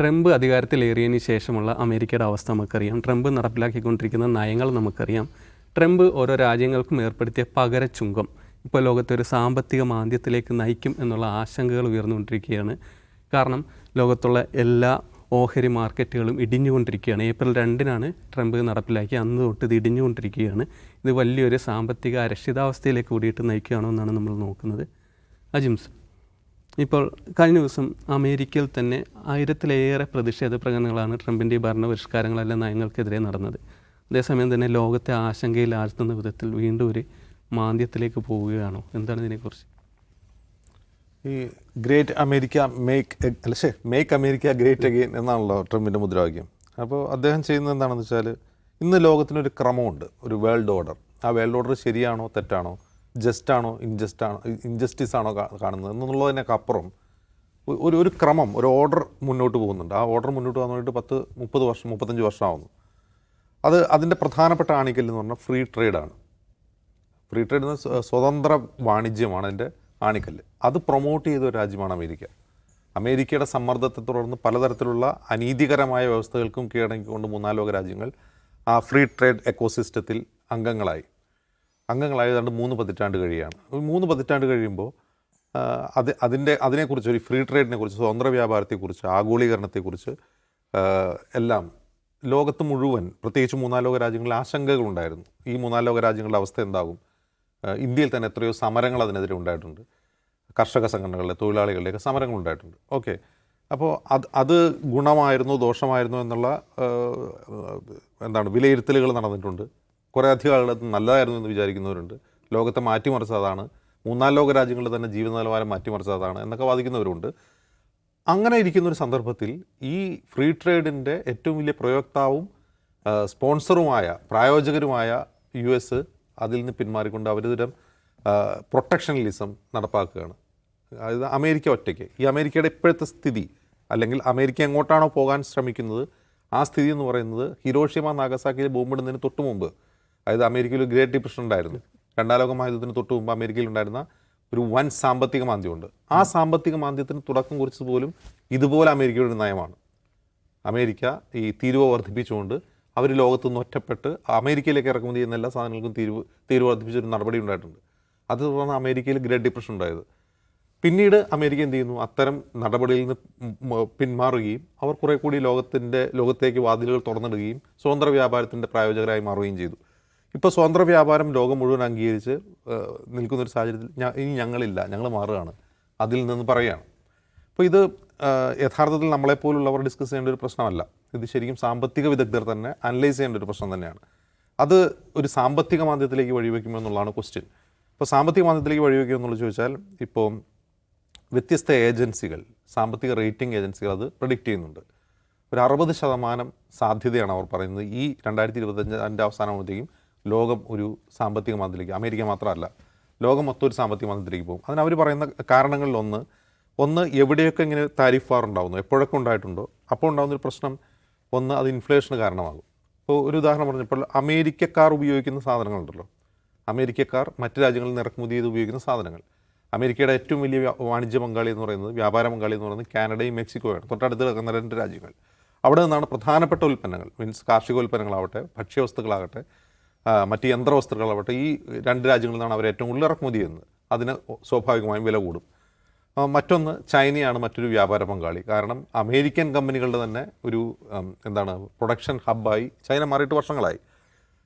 Trump അധികാരത്തിലേറിയതിന് ശേഷമുള്ള അമേരിക്കയുടെ അവസ്ഥ നമുക്കറിയാം. ട്രംപ് നടപ്പിലാക്കിക്കൊണ്ടിരിക്കുന്ന നയങ്ങൾ നമുക്കറിയാം. ട്രംപ് ഓരോ രാജ്യങ്ങൾക്കും ഏർപ്പെടുത്തിയ പകരച്ചുങ്കം ഇപ്പോൾ ലോകത്തെ ഒരു സാമ്പത്തിക മാന്ദ്യത്തിലേക്ക് നയിക്കും എന്നുള്ള ആശങ്കകൾ ഉയർന്നുകൊണ്ടിരിക്കുകയാണ്. കാരണം ലോകത്തുള്ള എല്ലാ ഓഹരി മാർക്കറ്റുകളും ഇടിഞ്ഞുകൊണ്ടിരിക്കുകയാണ്. ഏപ്രിൽ രണ്ടിനാണ് ട്രംപ് നടപ്പിലാക്കി അന്ന് തൊട്ട് ഇത് ഇടിഞ്ഞുകൊണ്ടിരിക്കുകയാണ്. ഇത് വലിയൊരു സാമ്പത്തിക അരക്ഷിതാവസ്ഥയിലേക്ക് കൂടിയിട്ട് നയിക്കുകയാണോ എന്നാണ് നമ്മൾ നോക്കുന്നത്. അജിംസ് ഇപ്പോൾ കഴിഞ്ഞ ദിവസം അമേരിക്കയിൽ തന്നെ ആയിരത്തിലേറെ പ്രതിഷേധ പ്രകടനങ്ങളാണ് ട്രംപിന്റെ ഈ ഭരണപരിഷ്കാരങ്ങളെല്ലാം നയങ്ങൾക്കെതിരെ നടന്നത്. അതേസമയം തന്നെ ലോകത്തെ ആശങ്കയിൽ ആഴ്ത്തുന്ന വിധത്തിൽ വീണ്ടും ഒരു മാന്ദ്യത്തിലേക്ക് പോവുകയാണോ? എന്താണ് ഇതിനെക്കുറിച്ച്? ഈ ഗ്രേറ്റ് അമേരിക്ക മേക്ക് അല്ലേ മേക്ക് അമേരിക്ക ഗ്രേറ്റ് അഗെയിൻ എന്നാണല്ലോ ട്രംപിന്റെ മുദ്രാവാക്യം. അപ്പോൾ അദ്ദേഹം ചെയ്യുന്നത് എന്താണെന്ന് വെച്ചാൽ ഇന്ന് ലോകത്തിനൊരു ക്രമമുണ്ട് ഒരു വേൾഡ് ഓർഡർ. ആ വേൾഡ് ഓർഡർ ശരിയാണോ തെറ്റാണോ? ജസ്റ്റ് ആണോ ഇൻജസ്റ്റ് ആണോ ഇൻജസ്റ്റിസ് ആണോ കാണുന്നത് എന്നുള്ളതിനൊക്കെ അപ്പുറം ഒരു ഒരു ക്രമം ഒരു ഓർഡർ മുന്നോട്ട് പോകുന്നുണ്ട്. ആ ഓർഡർ മുന്നോട്ട് പോകാൻ വേണ്ടിയിട്ട് പത്ത് മുപ്പത് വർഷം മുപ്പത്തഞ്ച് വർഷമാവുന്നു. അത് അതിന്റെ പ്രധാനപ്പെട്ട ആണിക്കൽ എന്ന് പറഞ്ഞാൽ ഫ്രീ ട്രേഡാണ്. ഫ്രീ ട്രേഡ് എന്ന സ്വതന്ത്ര വാണിജ്യമാണ് അതിന്റെ ആണിക്കല്ല്. അത് പ്രൊമോട്ട് ചെയ്ത ഒരു രാജ്യമാണ് അമേരിക്ക. അമേരിക്കയുടെ സമ്മർദ്ദത്തെ തുടർന്ന് പലതരത്തിലുള്ള അനീതികരമായ വ്യവസ്ഥകൾക്കും കീഴടങ്ങിക്കൊണ്ട് മൂന്നാലോക ലോക രാജ്യങ്ങൾ ആ ഫ്രീ ട്രേഡ് എക്കോസിസ്റ്റത്തിൽ അംഗങ്ങളായി. അംഗങ്ങളായി ഏതാണ്ട് മൂന്ന് പതിറ്റാണ്ട് കഴിയാണ് മൂന്ന് പതിറ്റാണ്ട് കഴിയുമ്പോൾ അത് അതിന്റെ അതിനെക്കുറിച്ച് ഒരു ഫ്രീ ട്രേഡിനെ കുറിച്ച് സ്വതന്ത്ര വ്യാപാരത്തെക്കുറിച്ച് ആഗോളീകരണത്തെക്കുറിച്ച് എല്ലാം ലോകത്ത് മുഴുവൻ പ്രത്യേകിച്ച് മൂന്നാൽ ലോക രാജ്യങ്ങളിൽ ആശങ്കകളുണ്ടായിരുന്നു. ഈ മൂന്നാൽ ലോക രാജ്യങ്ങളുടെ അവസ്ഥ എന്താകും? ഇന്ത്യയിൽ തന്നെ എത്രയോ സമരങ്ങൾ അതിനെതിരെ ഉണ്ടായിട്ടുണ്ട്. കർഷക സംഘടനകളുടെ തൊഴിലാളികളുടെയൊക്കെ സമരങ്ങൾ ഉണ്ടായിട്ടുണ്ട്. ഓക്കെ. അപ്പോൾ അത് അത് ഗുണമായിരുന്നു ദോഷമായിരുന്നു എന്നുള്ള എന്താണ് വിലയിരുത്തലുകൾ നടന്നിട്ടുണ്ട്. കുറേ അധികം ആളുകൾ നല്ലതായിരുന്നു എന്ന് വിചാരിക്കുന്നവരുണ്ട്. ലോകത്തെ മാറ്റിമറിച്ചതാണ് മൂന്നാൽ ലോക രാജ്യങ്ങളുടെ തന്നെ ജീവിത നിലവാരം മാറ്റിമറിച്ചതാണ് എന്നൊക്കെ വാദിക്കുന്നവരുണ്ട്. അങ്ങനെ ഇരിക്കുന്ന ഒരു സന്ദർഭത്തിൽ ഈ ഫ്രീ ട്രേഡിന്റെ ഏറ്റവും വലിയ പ്രയോക്താവും സ്പോൺസറുമായ പ്രായോജകരുമായ യു എസ് അതിൽ നിന്ന് പിന്മാറിക്കൊണ്ട് അവരിതരം പ്രൊട്ടക്ഷണലിസം നടപ്പാക്കുകയാണ്. അതായത് അമേരിക്ക ഒറ്റയ്ക്ക്. ഈ അമേരിക്കയുടെ ഇപ്പോഴത്തെ സ്ഥിതി അല്ലെങ്കിൽ അമേരിക്ക എങ്ങോട്ടാണോ പോകാൻ ശ്രമിക്കുന്നത് ആ സ്ഥിതി എന്ന് പറയുന്നത് ഹിരോഷിമ നാഗസാക്കിയിൽ ബോംബിടുന്നതിന് തൊട്ട് മുമ്പ് അതായത് അമേരിക്കയിൽ ഗ്രേറ്റ് ഡിപ്രഷൻ ഉണ്ടായിരുന്നു. രണ്ടാം ലോക മഹായുദ്ധത്തിന് തൊട്ട് മുമ്പ് അമേരിക്കയിൽ ഉണ്ടായിരുന്ന ഒരു വൻ സാമ്പത്തിക മാന്ദ്യമുണ്ട്. ആ സാമ്പത്തിക മാന്ദ്യത്തിന് തുടക്കം കുറിച്ചത് പോലും ഇതുപോലെ അമേരിക്കയുടെ ഒരു നയമാണ്. അമേരിക്ക ഈ തീരുവ വർദ്ധിപ്പിച്ചുകൊണ്ട് അവർ ലോകത്തുനിന്ന് ഒറ്റപ്പെട്ട് അമേരിക്കയിലേക്ക് ഇറക്കുമതി ചെയ്യുന്ന എല്ലാ സാധനങ്ങൾക്കും തീരുവ തീരുവ വർദ്ധിപ്പിച്ചൊരു നടപടി ഉണ്ടായിട്ടുണ്ട്. അത് തുടർന്ന് അമേരിക്കയിൽ ഗ്രേറ്റ് ഡിപ്രഷൻ ഉണ്ടായത്. പിന്നീട് അമേരിക്ക എന്ത് ചെയ്യുന്നു? അത്തരം നടപടിയിൽ നിന്ന് പിന്മാറുകയും അവർ കുറെ കൂടി ലോകത്തിന്റെ ലോകത്തേക്ക് വാതിലുകൾ തുറന്നിടുകയും സ്വതന്ത്ര വ്യാപാരത്തിന്റെ പ്രായോജകരായി മാറുകയും ചെയ്തു. ഇപ്പോൾ സ്വതന്ത്ര വ്യാപാരം ലോകം മുഴുവൻ അംഗീകരിച്ച് നിൽക്കുന്നൊരു സാഹചര്യത്തിൽ ഇനി ഞങ്ങളില്ല. ഞങ്ങൾ മാറുകയാണ്. അതിൽ നിന്ന് പറയുകയാണ്. അപ്പോൾ ഇത് യഥാർത്ഥത്തിൽ നമ്മളെപ്പോലുള്ളവർ ഡിസ്കസ് ചെയ്യേണ്ട ഒരു പ്രശ്നമല്ല. ഇത് ശരിക്കും സാമ്പത്തിക വിദഗ്ധർ തന്നെ അനലൈസ് ചെയ്യേണ്ട ഒരു പ്രശ്നം തന്നെയാണ്. അത് ഒരു സാമ്പത്തിക മാന്ദ്യത്തിലേക്ക് വഴിവെക്കുമോ എന്നുള്ളതാണ് ക്വസ്റ്റ്യൻ. ഇപ്പോൾ സാമ്പത്തിക മാന്ദ്യത്തിലേക്ക് വഴിവെക്കുമോ എന്നുള്ളത് ചോദിച്ചാൽ ഇപ്പോൾ വ്യത്യസ്ത ഏജൻസികൾ സാമ്പത്തിക റേറ്റിംഗ് ഏജൻസികൾ അത് പ്രഡിക്റ്റ് ചെയ്യുന്നുണ്ട്. ഒരു അറുപത് ശതമാനം സാധ്യതയാണ് അവർ പറയുന്നത്. ഈ രണ്ടായിരത്തി ഇരുപത്തഞ്ചിന്റെ അവസാനമാകുമ്പോഴത്തേക്കും ലോകം ഒരു സാമ്പത്തിക മാന്ദ്യത്തിലേക്ക് അമേരിക്ക മാത്രമല്ല ലോകം മൊത്തം ഒരു സാമ്പത്തിക മാന്ദ്യത്തിലേക്ക് പോകും. അതിന് അവർ പറയുന്ന കാരണങ്ങളിലൊന്ന് ഒന്ന് എവിടെയൊക്കെ ഇങ്ങനെ താരിഫ് വാർ ഉണ്ടാകുന്നു എപ്പോഴൊക്കെ ഉണ്ടായിട്ടുണ്ടോ അപ്പോൾ ഉണ്ടാകുന്ന ഒരു പ്രശ്നം ഒന്ന് അത് ഇൻഫ്ലേഷന് കാരണമാകും. ഇപ്പോൾ ഒരു ഉദാഹരണം പറഞ്ഞപ്പോൾ അമേരിക്കക്കാർ ഉപയോഗിക്കുന്ന സാധനങ്ങളുണ്ടല്ലോ. അമേരിക്കക്കാർ മറ്റ് രാജ്യങ്ങളിൽ നിന്ന് ഇറക്കുമതി ചെയ്ത് ഉപയോഗിക്കുന്ന സാധനങ്ങൾ. അമേരിക്കയുടെ ഏറ്റവും വലിയ വാണിജ്യ പങ്കാളി എന്ന് പറയുന്നത് വ്യാപാര പങ്കാളി എന്ന് പറയുന്നത് കാനഡയും മെക്സിക്കോയാണ്. തൊട്ടടുത്ത് കിടക്കുന്ന രണ്ട് രാജ്യങ്ങൾ. അവിടെ നിന്നാണ് പ്രധാനപ്പെട്ട ഉൽപ്പന്നങ്ങൾ മീൻസ് കാർഷിക ഉൽപ്പന്നങ്ങളാവട്ടെ ഭക്ഷ്യവസ്തുക്കളാകട്ടെ മറ്റ് യന്ത്രവസ്തുക്കളാവട്ടെ ഈ രണ്ട് രാജ്യങ്ങളിൽ നിന്നാണ് അവർ ഏറ്റവും കൂടുതൽ ഇറക്കുമതി ചെയ്യുന്നത്. അതിന് സ്വാഭാവികമായും വില കൂടും. മറ്റൊന്ന് ചൈനയാണ് മറ്റൊരു വ്യാപാര പങ്കാളി. കാരണം അമേരിക്കൻ കമ്പനികളുടെ തന്നെ ഒരു എന്താണ് പ്രൊഡക്ഷൻ ഹബ്ബായി ചൈന മാറിയിട്ട് വർഷങ്ങളായി.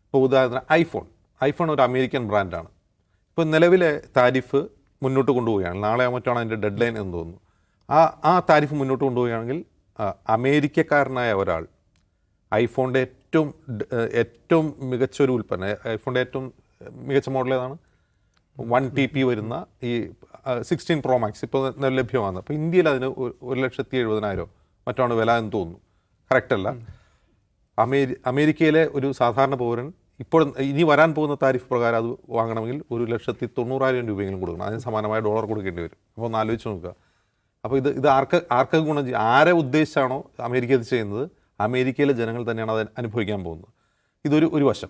ഇപ്പോൾ ഉദാഹരണത്തിന് ഐഫോൺ. ഐഫോൺ ഒരു അമേരിക്കൻ ബ്രാൻഡാണ് ഇപ്പോൾ നിലവിലെ താരിഫ് മുന്നോട്ട് കൊണ്ടുപോവുകയാണ്. നാളെ മറ്റാണ് അതിന്റെ ഡെഡ് ലൈൻ എന്ന് തോന്നുന്നു. ആ ആ താരിഫ് മുന്നോട്ട് കൊണ്ടുപോവുകയാണെങ്കിൽ അമേരിക്കക്കാരനായ ഒരാൾ ഐഫോണിന്റെ ഏറ്റവും ഏറ്റവും മികച്ച ഒരു ഉൽപ്പന്നം ഐഫോണിന്റെ ഏറ്റവും മികച്ച മോഡൽ ഏതാണ്? വൺ ടി പി വരുന്ന ഈ സിക്സ്റ്റീൻ പ്രോ മാക്സ് ഇപ്പോൾ ലഭ്യമാണ് അപ്പോൾ ഇന്ത്യയിൽ അതിന് ഒരു ലക്ഷത്തി എഴുപതിനായിരം മറ്റാണ് വില എന്ന് തോന്നുന്നു. കറക്റ്റ് അല്ല. അമേരി അമേരിക്കയിലെ ഒരു സാധാരണ പൗരൻ ഇപ്പോൾ ഇനി വരാൻ പോകുന്ന താരിഫ് പ്രകാരം അത് വാങ്ങണമെങ്കിൽ ഒരു ലക്ഷത്തി തൊണ്ണൂറായിരം രൂപയെങ്കിലും കൊടുക്കണം. അതിന് സമാനമായ ഡോളർ കൊടുക്കേണ്ടി വരും. അപ്പോൾ ഒന്ന് ആലോചിച്ച് നോക്കുക. അപ്പോൾ ഇത് ഇത് ആർക്ക് ആർക്കൊക്കെ ഗുണം ചെയ്യും? ആരെ ഉദ്ദേശിച്ചാണോ അമേരിക്ക ഇത് ചെയ്യുന്നത്? അമേരിക്കയിലെ ജനങ്ങൾ തന്നെയാണ് അത് അനുഭവിക്കാൻ പോകുന്നത്. ഇതൊരു ഒരു വശം.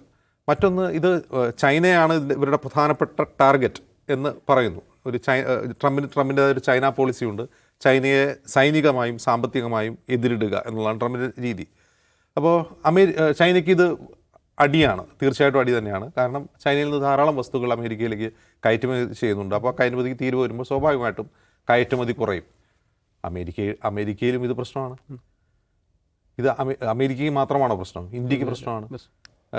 മറ്റൊന്ന് ഇത് ചൈനയാണ് ഇവരുടെ പ്രധാനപ്പെട്ട ടാർഗറ്റ് എന്ന് പറയുന്നു. ഒരു ചൈ ട്രംപിന് ട്രംപിന്റെ ഒരു ചൈന പോളിസി ഉണ്ട്. ചൈനയെ സൈനികമായും സാമ്പത്തികമായും എതിരിടുക എന്നുള്ളതാണ് ട്രംപിന്റെ രീതി. അപ്പോൾ അമേരി ചൈനയ്ക്ക് ഇത് അടിയാണ്. തീർച്ചയായിട്ടും അടി തന്നെയാണ്. കാരണം ചൈനയിൽ നിന്ന് ധാരാളം വസ്തുക്കൾ അമേരിക്കയിലേക്ക് കയറ്റുമതി ചെയ്യുന്നുണ്ട്. അപ്പോൾ കയറ്റുമതിക്ക് തീരുവ വരുമ്പോൾ സ്വാഭാവികമായിട്ടും കയറ്റുമതി കുറയും. അമേരിക്ക അമേരിക്കയിലും ഇത് പ്രശ്നമാണ്. ഇത് അമേ- അമേരിക്കയ്ക്ക് മാത്രമാണോ പ്രശ്നം? ഇന്ത്യയ്ക്ക് പ്രശ്നമാണ്.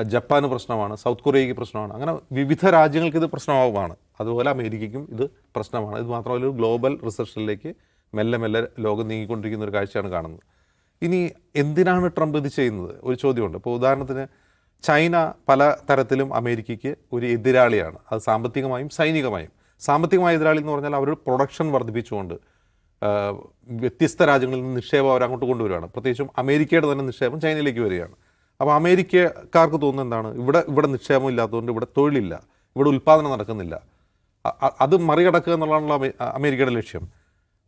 ജപ്പാന് പ്രശ്നമാണ്. സൗത്ത് കൊറിയയ്ക്ക് പ്രശ്നമാണ്. അങ്ങനെ വിവിധ രാജ്യങ്ങൾക്ക് ഇത് പ്രശ്നമാവുകയാണ്. അതുപോലെ അമേരിക്കയ്ക്കും ഇത് പ്രശ്നമാണ്. ഇത് മാത്രമല്ല ഒരു ഗ്ലോബൽ റിസർച്ചിലേക്ക് മെല്ലെ മെല്ലെ ലോകം നീങ്ങിക്കൊണ്ടിരിക്കുന്ന ഒരു കാഴ്ചയാണ് കാണുന്നത്. ഇനി എന്തിനാണ് ട്രംപ് ഇത് ചെയ്യുന്നത്? ഒരു ചോദ്യമുണ്ട്. ഇപ്പോൾ ഉദാഹരണത്തിന് ചൈന പല തരത്തിലും അമേരിക്കയ്ക്ക് ഒരു എതിരാളിയാണ്. അത് സാമ്പത്തികമായും സൈനികമായും. സാമ്പത്തികമായ എതിരാളി എന്ന് പറഞ്ഞാൽ അവരുടെ പ്രൊഡക്ഷൻ വർദ്ധിപ്പിച്ചുകൊണ്ട് വ്യത്യസ്ത രാജ്യങ്ങളിൽ നിന്ന് നിക്ഷേപം അവർ അങ്ങോട്ട് കൊണ്ടുവരികയാണ് പ്രത്യേകിച്ചും അമേരിക്കയുടെ തന്നെ നിക്ഷേപം ചൈനയിലേക്ക് വരികയാണ്. അപ്പോൾ അമേരിക്കക്കാർക്ക് തോന്നുന്നത് എന്താണ്? ഇവിടെ ഇവിടെ നിക്ഷേപം ഇല്ലാത്തതുകൊണ്ട് ഇവിടെ തൊഴിലില്ല. ഇവിടെ ഉൽപ്പാദനം നടക്കുന്നില്ല. അത് മറികടക്കുക എന്നുള്ളതാണല്ലോ അമേ- അമേരിക്കയുടെ ലക്ഷ്യം.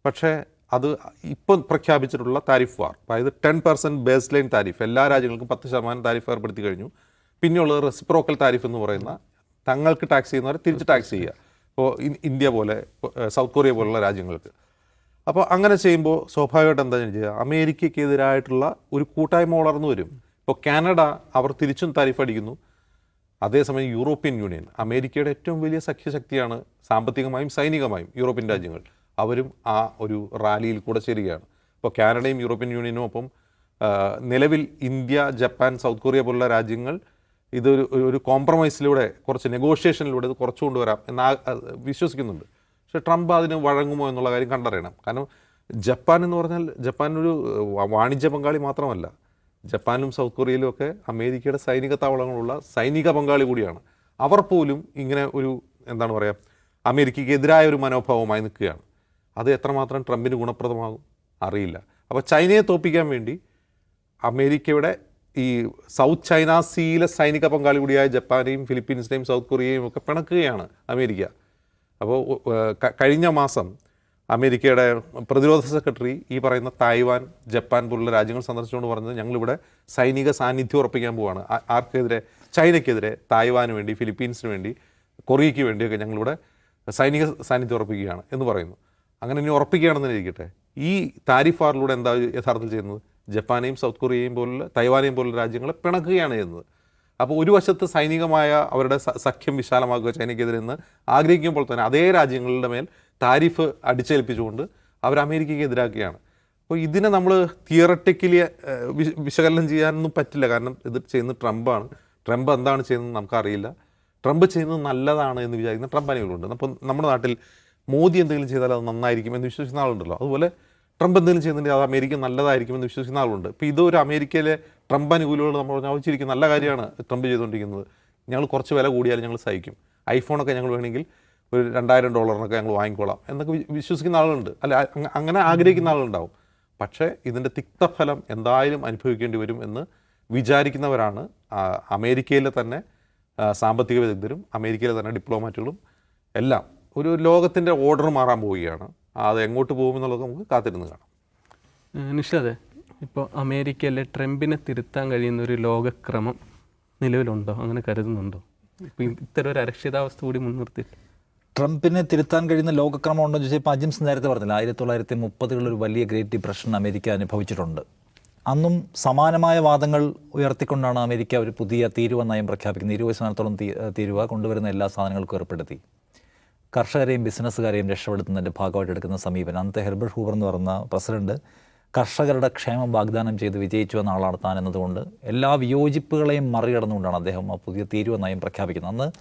പക്ഷേ അത് ഇപ്പം പ്രഖ്യാപിച്ചിട്ടുള്ള താരിഫ് വാർ അതായത് ten percent base line tariff എല്ലാ രാജ്യങ്ങൾക്കും പത്ത് ശതമാനം താരിഫ് ഏർപ്പെടുത്തി കഴിഞ്ഞു. പിന്നെയുള്ളത് റെസിപ്രോക്കൽ താരിഫ് എന്ന് പറയുന്ന തങ്ങൾക്ക് ടാക്സ് ചെയ്യുന്നവരെ തിരിച്ച് ടാക്സ് ചെയ്യുക. ഇപ്പോൾ ഇന്ത്യ പോലെ സൗത്ത് കൊറിയ പോലുള്ള രാജ്യങ്ങൾക്ക്. അപ്പോൾ അങ്ങനെ ചെയ്യുമ്പോൾ സ്വാഭാവികമായിട്ട് എന്താ ചെയ്യുക? അമേരിക്കയ്ക്കെതിരായിട്ടുള്ള ഒരു കൂട്ടായ്മ വളർന്നു വരും. ഇപ്പോൾ കാനഡ അവർ തിരിച്ചും താരിഫ് അടിക്കുന്നു. അതേസമയം യൂറോപ്യൻ യൂണിയൻ അമേരിക്കയുടെ ഏറ്റവും വലിയ സഖ്യശക്തിയാണ് സാമ്പത്തികമായും സൈനികമായും യൂറോപ്യൻ രാജ്യങ്ങൾ. അവരും ആ ഒരു റാലിയിൽ കൂടെ ചേരുകയാണ്. ഇപ്പോൾ കാനഡയും യൂറോപ്യൻ യൂണിയനും ഒപ്പം നിലവിൽ ഇന്ത്യ ജപ്പാൻ സൗത്ത് കൊറിയ പോലുള്ള രാജ്യങ്ങൾ ഇതൊരു ഒരു- കോംപ്രമൈസിലൂടെ കുറച്ച് നെഗോഷിയേഷനിലൂടെ ഇത് കുറച്ചു എന്ന് വിശ്വസിക്കുന്നുണ്ട്. പക്ഷേ ട്രംപ് അതിന് വഴങ്ങുമോ എന്നുള്ള കാര്യം കണ്ടറിയണം. കാരണം ജപ്പാൻ എന്ന് പറഞ്ഞാൽ ജപ്പാൻ ഒരു വാണിജ്യ പങ്കാളി മാത്രമല്ല. ജപ്പാനും സൗത്ത് കൊറിയയിലും ഒക്കെ അമേരിക്കയുടെ സൈനിക താവളങ്ങളുള്ള സൈനിക പങ്കാളി കൂടിയാണ്. അവർ പോലും ഇങ്ങനെ ഒരു എന്താണ് പറയുക അമേരിക്കയ്ക്ക് എതിരായ ഒരു മനോഭാവമായി നിൽക്കുകയാണ്. അത് എത്രമാത്രം ട്രംപിന് ഗുണപ്രദമാകും? അറിയില്ല. അപ്പോൾ ചൈനയെ തോപ്പിക്കാൻ വേണ്ടി അമേരിക്കയുടെ ഈ സൗത്ത് ചൈന സീയിലെ സൈനിക പങ്കാളി കൂടിയായ ജപ്പാനെയും ഫിലിപ്പീൻസിനെയും സൗത്ത് കൊറിയയും ഒക്കെ പിണക്കുകയാണ് അമേരിക്ക. അപ്പോൾ കഴിഞ്ഞ മാസം അമേരിക്കയുടെ പ്രതിരോധ സെക്രട്ടറി ഈ പറയുന്ന തായ്വാൻ ജപ്പാൻ പോലുള്ള രാജ്യങ്ങൾ സന്ദർശിച്ചുകൊണ്ട് പറഞ്ഞത് ഞങ്ങളിവിടെ സൈനിക സാന്നിധ്യം ഉറപ്പിക്കാൻ പോവാണ്. ആർക്കെതിരെ ചൈനയ്ക്കെതിരെ തായ്വാന് വേണ്ടി ഫിലിപ്പീൻസിന് വേണ്ടി കൊറിയയ്ക്ക് വേണ്ടിയൊക്കെ ഞങ്ങളിവിടെ സൈനിക സാന്നിധ്യം ഉറപ്പിക്കുകയാണ് എന്ന് പറയുന്നു. അങ്ങനെ ഇനി ഉറപ്പിക്കുകയാണെന്ന് ഇരിക്കട്ടെ. ഈ താരിഫാറിലൂടെ എന്താ യഥാർത്ഥത്തിൽ ചെയ്യുന്നത്? ജപ്പാനെയും സൗത്ത് കൊറിയയും പോലുള്ള തൈവാനെയും പോലുള്ള രാജ്യങ്ങളെ പിണക്കുകയാണ് ചെയ്യുന്നത്. അപ്പോൾ ഒരു വശത്ത് സൈനികമായ അവരുടെ സഖ്യം വിശാലമാക്കുക ചൈനയ്ക്കെതിരെ എന്ന് ആഗ്രഹിക്കുമ്പോൾ തന്നെ അതേ രാജ്യങ്ങളുടെ മേൽ താരിഫ് അടിച്ചേൽപ്പിച്ചുകൊണ്ട് അവർ അമേരിക്കയ്ക്ക് എതിരാക്കുകയാണ്. അപ്പോൾ ഇതിനെ നമ്മൾ തിയറട്ടിക്കലി വിശകലനം ചെയ്യാനൊന്നും പറ്റില്ല. കാരണം ഇത് ചെയ്യുന്നത് ട്രംപാണ്. ട്രംപ് എന്താണ് ചെയ്യുന്നത് നമുക്കറിയില്ല. ട്രംപ് ചെയ്യുന്നത് നല്ലതാണ് എന്ന് വിചാരിക്കുന്ന ട്രംപ് അനുകൂലമുണ്ട് അപ്പോൾ നമ്മുടെ നാട്ടിൽ മോദി എന്തെങ്കിലും ചെയ്താൽ അത് നന്നായിരിക്കും എന്ന് വിശ്വസിക്കുന്ന ആളുണ്ടല്ലോ. അതുപോലെ ട്രംപ് എന്തെങ്കിലും ചെയ്യുന്നുണ്ടെങ്കിൽ അത് അമേരിക്ക നല്ലതായിരിക്കും എന്ന് വിശ്വസിക്കുന്ന ആളുണ്ട്. ഇപ്പോൾ ഇതൊരു അമേരിക്കയിലെ ട്രംപ് അനുകൂലികൾ നമ്മൾ പറഞ്ഞാൽ അവച്ചിരിക്കും നല്ല കാര്യമാണ് ട്രംപ് ചെയ്തുകൊണ്ടിരിക്കുന്നത്. ഞങ്ങൾ കുറച്ച് വില കൂടിയാലും ഞങ്ങൾ സഹിക്കും. ഐഫോണൊക്കെ ഞങ്ങൾ വേണമെങ്കിൽ ഒരു രണ്ടായിരം ഡോളറിനൊക്കെ ഞങ്ങൾ വാങ്ങിക്കോളാം എന്നൊക്കെ വിശ്വസിക്കുന്ന ആളുണ്ട് അല്ല അങ്ങനെ ആഗ്രഹിക്കുന്ന ആളുണ്ടാവും പക്ഷേ ഇതിന്റെ തിക്തഫലം എന്തായാലും അനുഭവിക്കേണ്ടി വരും എന്ന് വിചാരിക്കുന്നവരാണ് അമേരിക്കയിലെ തന്നെ സാമ്പത്തിക വിദഗ്ധരും അമേരിക്കയിലെ തന്നെ ഡിപ്ലോമാറ്റുകളും എല്ലാം. ഒരു ലോകത്തിന്റെ ഓർഡർ മാറാൻ പോവുകയാണ്. അത് എങ്ങോട്ട് പോകുമെന്നുള്ളത് നമുക്ക് കാത്തിരുന്ന് കാണാം. നിഷാദെ ഇപ്പോൾ അമേരിക്കയിലെ ട്രംപിനെ തിരുത്താൻ കഴിയുന്ന ഒരു ലോകക്രമം നിലവിലുണ്ടോ? അങ്ങനെ കരുതുന്നുണ്ടോ? ഇപ്പം ഇത്തരം ഒരു അരക്ഷിതാവസ്ഥ കൂടി മുൻനിർത്തിയിട്ട്. ട്രംപിനെ തിരുത്താൻ കഴിയുന്ന ലോകക്രമം ഉണ്ടോ എന്ന് ചോദിച്ചാൽ ഇപ്പോൾ അജിംസ് നേരത്തെ പറഞ്ഞില്ല ആയിരത്തി തൊള്ളായിരത്തി മുപ്പതുകളിൽ ഒരു വലിയ ഗ്രേറ്റ് ഡിപ്രഷൻ അമേരിക്ക അനുഭവിച്ചിട്ടുണ്ട്. അന്നും സമാനമായ വാദങ്ങൾ ഉയർത്തിക്കൊണ്ടാണ് അമേരിക്ക ഒരു പുതിയ തീരുവ നയം പ്രഖ്യാപിക്കുന്നത്. ഇരുപത് ശതമാനത്തോളം തീരുവ കൊണ്ടുവരുന്ന എല്ലാ സാധനങ്ങൾക്കും ഏർപ്പെടുത്തി. കർഷകരെയും ബിസിനസ്സുകാരെയും രക്ഷപ്പെടുത്തുന്നതിന്റെ ഭാഗമായിട്ട് എടുക്കുന്ന സമീപനം. അന്നത്തെ ഹെർബർട്ട് ഹൂബർ എന്ന് പറയുന്ന പ്രസിഡന്റ് കർഷകരുടെ ക്ഷേമം വാഗ്ദാനം ചെയ്ത് വിജയിച്ചു എന്ന ആളാണ് താൻ എന്നതുകൊണ്ട് എല്ലാ വിയോജിപ്പുകളെയും മറികടന്നുകൊണ്ടാണ് അദ്ദേഹം ആ പുതിയ തീരുവ നയം പ്രഖ്യാപിക്കുന്നത്. അന്ന്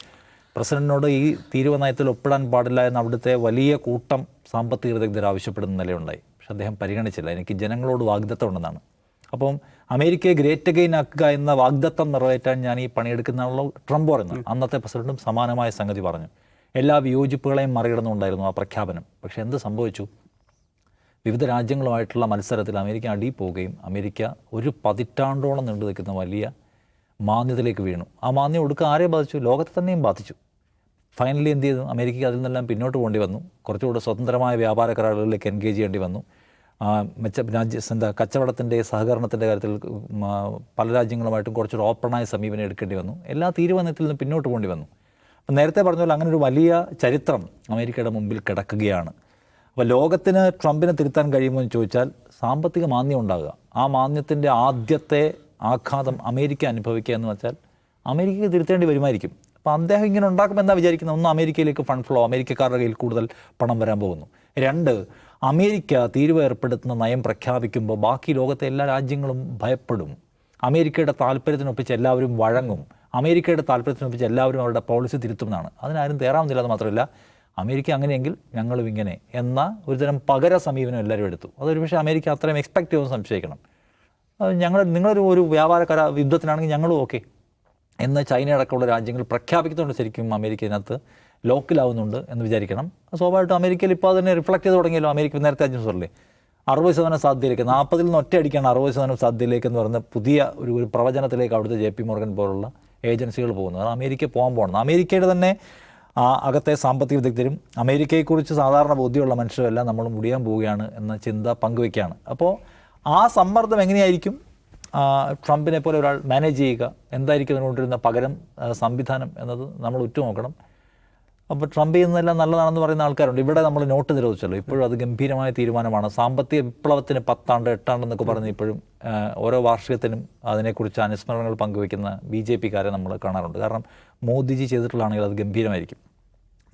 പ്രസിഡന്റിനോട് ഈ തീരുവ നയത്തിൽ ഒപ്പിടാൻ പാടില്ല എന്ന് അവിടുത്തെ വലിയ കൂട്ടം സാമ്പത്തിക വിദഗ്ധർ ആവശ്യപ്പെടുന്ന നിലയുണ്ടായി. പക്ഷെ അദ്ദേഹം പരിഗണിച്ചില്ല. എനിക്ക് ജനങ്ങളോട് വാഗ്ദത്തം ഉണ്ടെന്നാണ്. അപ്പം അമേരിക്കയെ ഗ്രേറ്റ് അഗെയിൻ ആക്കുക എന്ന വാഗ്ദത്തം നിറവേറ്റാൻ ഞാൻ ഈ പണിയെടുക്കുന്നതാണല്ലോ ട്രംപ് പറയുന്നത്. അന്നത്തെ പ്രസിഡന്റും സമാനമായ സംഗതി പറഞ്ഞു. എല്ലാ വിയോജിപ്പുകളെയും മറികടന്നുകൊണ്ടായിരുന്നു ആ പ്രഖ്യാപനം. പക്ഷേ എന്ത് സംഭവിച്ചു? വിവിധ രാജ്യങ്ങളുമായിട്ടുള്ള മത്സരത്തിൽ അമേരിക്ക അടി പോവുകയും അമേരിക്ക ഒരു പതിറ്റാണ്ടോളം നീണ്ടു നിൽക്കുന്ന വലിയ മാന്യതയിലേക്ക് വീണു. ആ മാന്യം ഒടുക്കം ആരെ ബാധിച്ചു? ലോകത്തെ തന്നെയും ബാധിച്ചു. ഫൈനലി എന്ത് ചെയ്തു? അമേരിക്കയ്ക്ക് അതിൽ നിന്നെല്ലാം പിന്നോട്ട് പോകേണ്ടി വന്നു. കുറച്ചുകൂടെ സ്വതന്ത്രമായ വ്യാപാര കരാറുകളിലേക്ക് എൻഗേജ് ചെയ്യേണ്ടി വന്നു. മെച്ച രാജ്യ എന്താ കച്ചവടത്തിന്റെ സഹകരണത്തിന്റെ കാര്യത്തിൽ പല രാജ്യങ്ങളുമായിട്ടും കുറച്ചൊരു ഓപ്പണായ സമീപനം എടുക്കേണ്ടി വന്നു. എല്ലാ തീരുമാനത്തിൽ നിന്നും പിന്നോട്ട് പോകേണ്ടി വന്നു. നേരത്തെ പറഞ്ഞ പോലെ അങ്ങനെ ഒരു വലിയ ചരിത്രം അമേരിക്കയുടെ മുമ്പിൽ കിടക്കുകയാണ്. അപ്പോൾ ലോകത്തിന് ട്രംപിനെ തിരുത്താൻ കഴിയുമോ എന്ന് ചോദിച്ചാൽ സാമ്പത്തിക മാന്യം ഉണ്ടാകുക. ആ മാന്യത്തിന്റെ ആദ്യത്തെ ആഘാതം അമേരിക്ക അനുഭവിക്കുക എന്ന് വെച്ചാൽ അമേരിക്കയ്ക്ക് തിരുത്തേണ്ടി വരുമായിരിക്കും. അപ്പോൾ അദ്ദേഹം ഇങ്ങനെ ഉണ്ടാക്കുമ്പോൾ എന്താ വിചാരിക്കുന്നത്? ഒന്ന് അമേരിക്കയിലേക്ക് ഫണ്ട് ഫ്ലോ അമേരിക്കക്കാരുടെ കയ്യിൽ കൂടുതൽ പണം വരാൻ പോകുന്നു. രണ്ട് അമേരിക്ക തീരുവ ഏർപ്പെടുത്തുന്ന നയം പ്രഖ്യാപിക്കുമ്പോൾ ബാക്കി ലോകത്തെ എല്ലാ രാജ്യങ്ങളും ഭയപ്പെടും. അമേരിക്കയുടെ താല്പര്യത്തിനൊപ്പിച്ച് എല്ലാവരും വഴങ്ങും. അമേരിക്കയുടെ താല്പര്യത്തിനൊപ്പിച്ച് എല്ലാവരും അവരുടെ പോളിസി തിരുത്തുമെന്നാണ്. അതിനാരും തേറാവുന്നില്ല എന്ന് മാത്രമല്ല അമേരിക്ക അങ്ങനെയെങ്കിൽ ഞങ്ങളും ഇങ്ങനെ എന്ന ഒരുതരം പകര സമീപനം എല്ലാവരും എടുത്തു. അതൊരു പക്ഷേ അമേരിക്ക അത്രയും എക്സ്പെക്റ്റ് ചെയ്യുമെന്ന് സംശയിക്കണം. ഞങ്ങൾ നിങ്ങളൊരു ഒരു വ്യാപാര കരാ യുദ്ധത്തിനാണെങ്കിൽ ഞങ്ങളും ഓക്കെ എന്ന് ചൈന അടക്കമുള്ള രാജ്യങ്ങൾ പ്രഖ്യാപിക്കുന്നുണ്ട് ശരിക്കും അമേരിക്ക ഇതിനകത്ത്. ലോക്കിലാവുന്നുണ്ട് എന്ന് വിചാരിക്കണം. സ്വാഭാവികമായിട്ടും അമേരിക്കയിൽ ഇപ്പോൾ അതിനെ റിഫ്ലക്ട് ചെയ്ത് തുടങ്ങിയല്ലോ അമേരിക്ക നേരത്തെ അഞ്ച് പറഞ്ഞില്ലേ അറുപത് ശതമാനം സാധ്യതയിലേക്ക് നാൽപ്പതിൽ നിന്ന് ഒറ്റയടിക്കാണ് അറുപത് ശതമാനം സാധ്യതയിലേക്ക് എന്ന് പറയുന്ന പുതിയ ഒരു ഒരു പ്രവചനത്തിലേക്ക് അവിടുത്തെ ജെ പി മോർഗൻ പോലുള്ള ഏജൻസികൾ പോകുന്നത്. കാരണം അമേരിക്ക പോകാൻ പോകണം. അമേരിക്കയുടെ തന്നെ ആ അകത്തെ സാമ്പത്തിക വിദഗ്ധരും അമേരിക്കയെക്കുറിച്ച് സാധാരണ ബോധ്യമുള്ള മനുഷ്യരെല്ലാം നമ്മൾ മുടിയാൻ പോവുകയാണ് എന്ന ചിന്ത പങ്കുവയ്ക്കുകയാണ്. അപ്പോൾ ആ സമ്മർദ്ദം എങ്ങനെയായിരിക്കും? ട്രംപിനെ പോലെ ഒരാൾ മാനേജ് ചെയ്യുക? എന്തായിരിക്കും അതിനുകൊണ്ടിരുന്ന പകരം സംവിധാനം എന്നത് നമ്മൾ ഉറ്റുനോക്കണം. അപ്പോൾ ട്രംപ് ചെയ്യുന്നതെല്ലാം നല്ലതാണെന്ന് പറയുന്ന ആൾക്കാരുണ്ട്. ഇവിടെ നമ്മൾ നോട്ട് നിരോധിച്ചല്ലോ. ഇപ്പോഴും അത് ഗംഭീരമായ തീരുമാനമാണ്. സാമ്പത്തിക വിപ്ലവത്തിന് പത്താണ്ട് എട്ടാണ്ട് എന്നൊക്കെ പറഞ്ഞ് ഇപ്പോഴും ഓരോ വാർഷികത്തിനും അതിനെക്കുറിച്ച് അനുസ്മരണങ്ങൾ പങ്കുവയ്ക്കുന്ന ബി ജെ പിക്കാരെ നമ്മൾ കാണാറുണ്ട്. കാരണം മോദിജി ചെയ്തിട്ടുള്ളതാണെങ്കിൽ അത് ഗംഭീരമായിരിക്കും.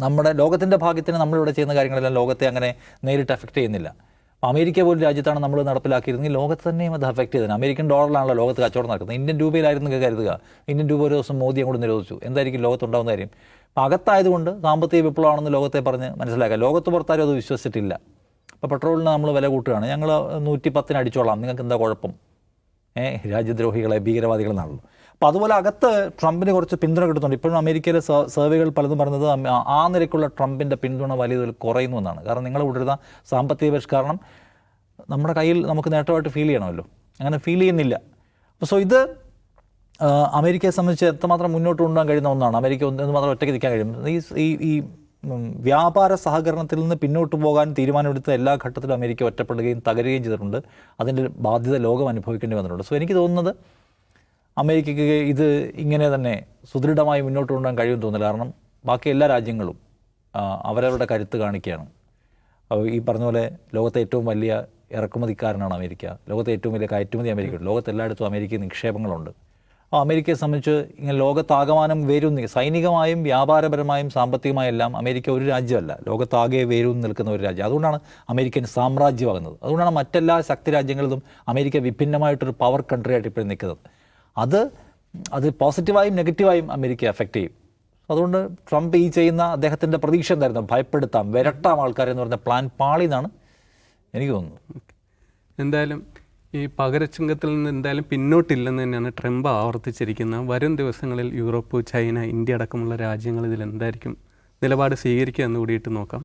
നമ്മുടെ ലോകത്തിന്റെ ഭാഗ്യത്തിന് നമ്മളിവിടെ ചെയ്യുന്ന കാര്യങ്ങളെല്ലാം ലോകത്തെ അങ്ങനെ നേരിട്ട് എഫക്റ്റ് ചെയ്യുന്നില്ല. അമേരിക്ക പോലും രാജ്യത്താണ് നമ്മൾ നടപ്പിലാക്കിയിരുന്നെങ്കിൽ ലോകത്ത് തന്നെയും അത് അഫക്റ്റ് ചെയ്തത് അമേരിക്കൻ ഡോളറിലാണല്ലോ ലോകത്ത് കച്ചവടം നടക്കുന്നത്. ഇന്ത്യൻ രൂപയിലായിരുന്നു കരുതുക. ഇന്ത്യൻ രൂപ ഒരു ദിവസം മോദി അങ്ങോട്ട് നിരോധിച്ചു. എന്തായിരിക്കും ലോകത്തുണ്ടാകുന്ന കാര്യം? അപ്പോൾ അകത്തായതുകൊണ്ട് സാമ്പത്തിക വിപ്ലവമാണെന്ന് ലോകത്തെ പറഞ്ഞ് മനസ്സിലാക്കുക ലോകത്ത് പുറത്താരും അത് വിശ്വസിച്ചിട്ടില്ല. അപ്പോൾ പെട്രോളിന് നമ്മൾ വില കൂട്ടുകയാണ്. ഞങ്ങൾ നൂറ്റി പത്തിന് അടിച്ചോളാം. നിങ്ങൾക്ക് എന്താ കുഴപ്പം? ഏഹ് രാജ്യദ്രോഹികളെ ഭീകരവാദികളെന്നാണല്ലോ. അപ്പോൾ അതുപോലെ അകത്ത് ട്രംപിന് കുറച്ച് പിന്തുണ കിട്ടുന്നുണ്ട്. ഇപ്പോഴും അമേരിക്കയിലെ സർവേകൾ പലതും പറഞ്ഞത് ആ നിരക്കുള്ള ട്രംപിന്റെ പിന്തുണ വലിയ തോതിൽ കുറയുന്നു എന്നാണ്. കാരണം നിങ്ങൾ കൊണ്ടിരുന്ന സാമ്പത്തിക പരിഷ്കരണം നമ്മുടെ കയ്യിൽ നമുക്ക് നേട്ടമായിട്ട് ഫീൽ ചെയ്യണമല്ലോ. അങ്ങനെ ഫീൽ ചെയ്യുന്നില്ല. അപ്പോൾ സോ ഇത് അമേരിക്കയെ സംബന്ധിച്ച് എത്രമാത്രം മുന്നോട്ട് കൊണ്ടുപോകാൻ കഴിയുന്ന ഒന്നാണ്. അമേരിക്ക ഒന്ന് മാത്രം ഒറ്റയ്ക്ക് നിൽക്കാൻ കഴിയും. ഈ ഈ വ്യാപാര സഹകരണത്തിൽ നിന്ന് പിന്നോട്ട് പോകാൻ തീരുമാനമെടുത്ത എല്ലാ ഘട്ടത്തിലും അമേരിക്ക ഒറ്റപ്പെടുകയും തകരുകയും ചെയ്തിട്ടുണ്ട്. അതിന്റെ ബാധ്യത ലോകം അനുഭവിക്കേണ്ടി വന്നിട്ടുണ്ട്. സോ എനിക്ക് തോന്നുന്നത് അമേരിക്കയ്ക്ക് ഇത് ഇങ്ങനെ തന്നെ സുദൃഢമായി മുന്നോട്ട് കൊണ്ടുപോകാൻ കഴിയുമെന്ന് തോന്നുന്നു കാരണം ബാക്കി എല്ലാ രാജ്യങ്ങളും അവരവരുടെ കരുത്ത് കാണിക്കുകയാണ്. ഈ പറഞ്ഞ പോലെ ലോകത്തെ ഏറ്റവും വലിയ ഇറക്കുമതിക്കാരനാണ് അമേരിക്ക. ലോകത്തെ ഏറ്റവും വലിയ കയറ്റുമതി അമേരിക്ക ലോകത്തെല്ലായിടത്തും അമേരിക്കയിൽ അമേരിക്ക നിക്ഷേപങ്ങളുണ്ട്. അമേരിക്കയെ സംബന്ധിച്ച് ഇങ്ങനെ ലോകത്താകമാനം വേരൂന്നി സൈനികമായും വ്യാപാരപരമായും സാമ്പത്തികമായും എല്ലാം അമേരിക്ക ഒരു രാജ്യമല്ല. ലോകത്താകെ വേരൂന്ന് നിൽക്കുന്ന ഒരു രാജ്യം. അതുകൊണ്ടാണ് അമേരിക്കൻ സാമ്രാജ്യമാകുന്നത്. അതുകൊണ്ടാണ് മറ്റെല്ലാ ശക്തി രാജ്യങ്ങളിലും അമേരിക്ക വിഭിന്നമായിട്ടൊരു പവർ കൺട്രി ആയിട്ട് ഇപ്പോഴും നിൽക്കുന്നത്. അത് അത് പോസിറ്റീവായും നെഗറ്റീവായും അമേരിക്ക എഫക്റ്റ് ചെയ്യും. അതുകൊണ്ട് ട്രംപ് ഈ ചെയ്യുന്ന അദ്ദേഹത്തിന്റെ പ്രതീക്ഷ എന്തായിരുന്നു? ഭയപ്പെടുത്താം വിരട്ടാം ആൾക്കാരെന്ന് പറഞ്ഞ പ്ലാൻ പാളിന്നാണ് എനിക്ക് തോന്നുന്നു എന്തായാലും ഈ പകരച്ചുങ്കത്തിൽ നിന്ന് എന്തായാലും പിന്നോട്ടില്ലെന്ന് തന്നെയാണ് ട്രംപ് ആവർത്തിച്ചിരിക്കുന്നത്. വരും ദിവസങ്ങളിൽ യൂറോപ്പ് ചൈന ഇന്ത്യ അടക്കമുള്ള രാജ്യങ്ങൾ ഇതിൽ എന്തായിരിക്കും നിലപാട് സ്വീകരിക്കുക എന്ന് കൂടിയിട്ട് നോക്കാം.